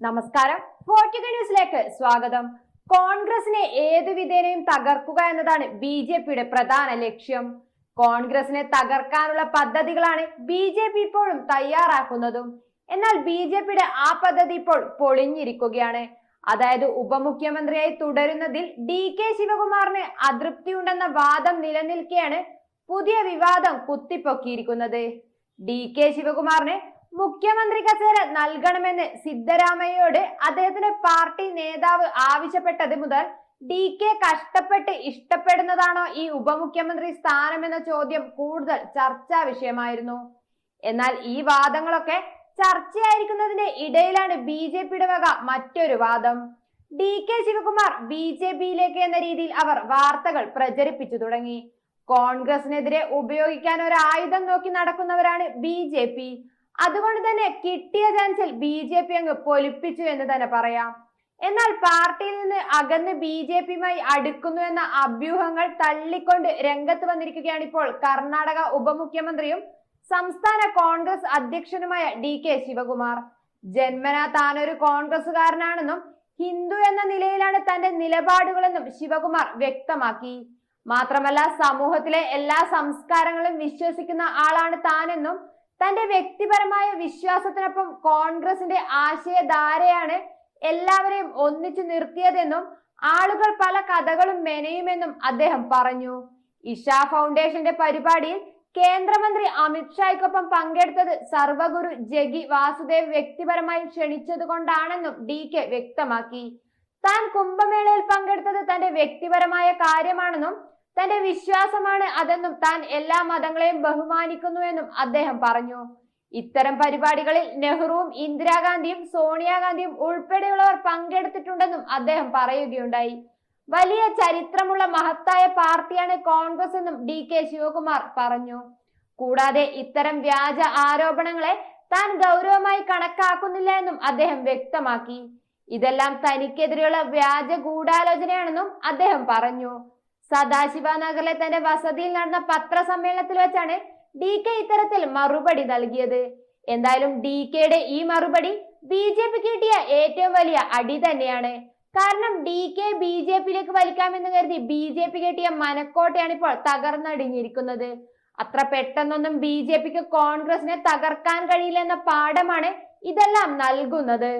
നമസ്കാരം. ഫോർട്ടിക ന്യൂസിലേക്ക് സ്വാഗതം. കോൺഗ്രസിനെ ഏതു വിധേനയും തകർക്കുക എന്നതാണ് ബി ജെ പിയുടെ പ്രധാന ലക്ഷ്യം. കോൺഗ്രസിനെ തകർക്കാനുള്ള പദ്ധതികളാണ് ബി ജെ പി ഇപ്പോഴും തയ്യാറാക്കുന്നതും. എന്നാൽ ബി ജെ പിയുടെ ആ പദ്ധതി ഇപ്പോൾ പൊളിഞ്ഞിരിക്കുകയാണ്. അതായത് ഉപമുഖ്യമന്ത്രിയായി തുടരുന്നതിൽ ഡി കെ ശിവകുമാറിന് അതൃപ്തിയുണ്ടെന്ന വാദം നിലനിൽക്കെയാണ് പുതിയ വിവാദം കുത്തിപ്പൊക്കിയിരിക്കുന്നത്. ഡി കെ ശിവകുമാറിന് മുഖ്യമന്ത്രി കസേര നൽകണമെന്ന് സിദ്ധരാമയ്യയോട് അദ്ദേഹത്തിന്റെ പാർട്ടി നേതാവ് ആവശ്യപ്പെട്ടത് മുതൽ ഡി കെ കഷ്ടപ്പെട്ട് ഇഷ്ടപ്പെടുന്നതാണോ ഈ ഉപമുഖ്യമന്ത്രി സ്ഥാനം എന്ന ചോദ്യം കൂടുതൽ ചർച്ചാ വിഷയമായിരുന്നു. എന്നാൽ ഈ വാദങ്ങളൊക്കെ ചർച്ചയായിരിക്കുന്നതിന്റെ ഇടയിലാണ് ബി ജെ പിയുടെ വക മറ്റൊരു വാദം. D K Shivakumar B J പിയിലേക്ക് എന്ന രീതിയിൽ അവർ വാർത്തകൾ പ്രചരിപ്പിച്ചു തുടങ്ങി. കോൺഗ്രസിനെതിരെ ഉപയോഗിക്കാൻ ഒരു ആയുധം നോക്കി നടക്കുന്നവരാണ് ബി ജെ പി. അതുകൊണ്ട് തന്നെ കിട്ടിയ ചാൻസിൽ ബി ജെ പി അങ്ങ് പൊലിപ്പിച്ചു എന്ന് തന്നെ പറയാം. എന്നാൽ പാർട്ടിയിൽ നിന്ന് അകന്ന് ബി ജെ പിയുമായി അടുക്കുന്നു എന്ന അഭ്യൂഹങ്ങൾ തള്ളിക്കൊണ്ട് രംഗത്ത് വന്നിരിക്കുകയാണ് ഇപ്പോൾ കർണാടക ഉപമുഖ്യമന്ത്രിയും സംസ്ഥാന കോൺഗ്രസ് അധ്യക്ഷനുമായ ഡി കെ ശിവകുമാർ. ജന്മനാ താനൊരു കോൺഗ്രസുകാരനാണെന്നും ഹിന്ദു എന്ന നിലയിലാണ് തന്റെ നിലപാടുകളെന്നും ശിവകുമാർ വ്യക്തമാക്കി. മാത്രമല്ല സമൂഹത്തിലെ എല്ലാ സംസ്കാരങ്ങളും വിശ്വസിക്കുന്ന ആളാണ് താനെന്നും തന്റെ വ്യക്തിപരമായ വിശ്വാസത്തിനൊപ്പം കോൺഗ്രസിന്റെ ആശയധാരയാണ് എല്ലാവരെയും ഒന്നിച്ചു നിർത്തിയതെന്നും ആളുകൾ പല കഥകളും മെനയുമെന്നും അദ്ദേഹം പറഞ്ഞു. ഇഷ ഫൗണ്ടേഷന്റെ പരിപാടിയിൽ കേന്ദ്രമന്ത്രി അമിത്ഷായ്ക്കൊപ്പം പങ്കെടുത്തത് സർവഗുരു ജഗി വാസുദേവ് വ്യക്തിപരമായി ക്ഷണിച്ചതുകൊണ്ടാണെന്നും ഡി കെ വ്യക്തമാക്കി. താൻ കുംഭമേളയിൽ പങ്കെടുത്തത് തന്റെ വ്യക്തിപരമായ കാര്യമാണെന്നും തന്റെ വിശ്വാസമാണ് അതെന്നും താൻ എല്ലാ മതങ്ങളെയും ബഹുമാനിക്കുന്നുവെന്നും അദ്ദേഹം പറഞ്ഞു. ഇത്തരം പരിപാടികളിൽ നെഹ്റുവും ഇന്ദിരാഗാന്ധിയും സോണിയാഗാന്ധിയും ഉൾപ്പെടെയുള്ളവർ പങ്കെടുത്തിട്ടുണ്ടെന്നും അദ്ദേഹം പറയുകയുണ്ടായി. വലിയ ചരിത്രമുള്ള മഹത്തായ പാർട്ടിയാണ് കോൺഗ്രസ് എന്നും ഡി കെ ശിവകുമാർ പറഞ്ഞു. കൂടാതെ ഇത്തരം വ്യാജ ആരോപണങ്ങളെ താൻ ഗൗരവമായി കണക്കാക്കുന്നില്ല എന്നും അദ്ദേഹം വ്യക്തമാക്കി. ഇതെല്ലാം തനിക്കെതിരെയുള്ള വ്യാജ ഗൂഢാലോചനയാണെന്നും അദ്ദേഹം പറഞ്ഞു. സദാശിവ നഗറിലെ തന്റെ വസതിയിൽ നടന്ന പത്രസമ്മേളനത്തിൽ വെച്ചാണ് ഡി കെ ഇത്തരത്തിൽ മറുപടി നൽകിയത്. എന്തായാലും ഡി കെയുടെ ഈ മറുപടി ബി ജെ പി കിട്ടിയ ഏറ്റവും വലിയ അടി തന്നെയാണ്. കാരണം ഡി കെ ബി ജെ പിയിലേക്ക് വലിക്കാമെന്ന് കരുതി ബി ജെ പി കിട്ടിയ മനക്കോട്ടയാണ് ഇപ്പോൾ തകർന്നടിഞ്ഞിരിക്കുന്നത്. അത്ര പെട്ടെന്നൊന്നും ബി ജെ പിക്ക് കോൺഗ്രസിനെ തകർക്കാൻ കഴിയില്ല എന്ന പാഠമാണ് ഇതെല്ലാം നൽകുന്നത്.